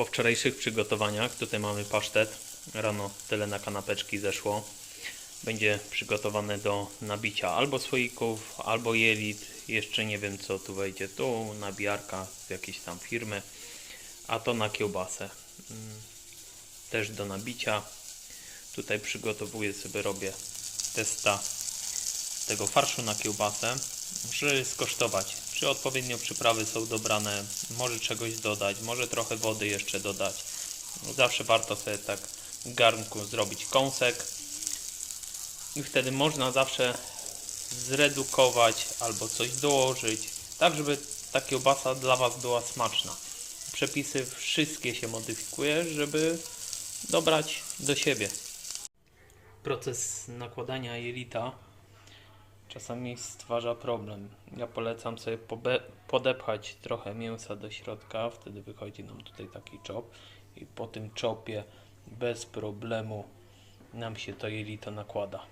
po wczorajszych przygotowaniach. Tutaj mamy pasztet. Rano tyle na kanapeczki zeszło. Będzie przygotowane do nabicia albo słoików, albo jelit. Jeszcze nie wiem co tu wejdzie. Tu nabijarka z jakiejś tam firmy. A to na kiełbasę. Mm, Też do nabicia. Tutaj przygotowuję sobie, robię testa tego farszu na kiełbasę, żeby skosztować, czy odpowiednio przyprawy są dobrane, może czegoś dodać, może trochę wody jeszcze dodać. Zawsze warto sobie tak w garnku zrobić kąsek i wtedy można zawsze zredukować albo coś dołożyć, tak żeby ta kiełbasa dla Was była smaczna. Przepisy wszystkie się modyfikuje, żeby dobrać do siebie. Proces nakładania jelita czasami stwarza problem. Ja polecam sobie podepchać trochę mięsa do środka, wtedy wychodzi nam tutaj taki czop i po tym czopie bez problemu nam się to jelito nakłada.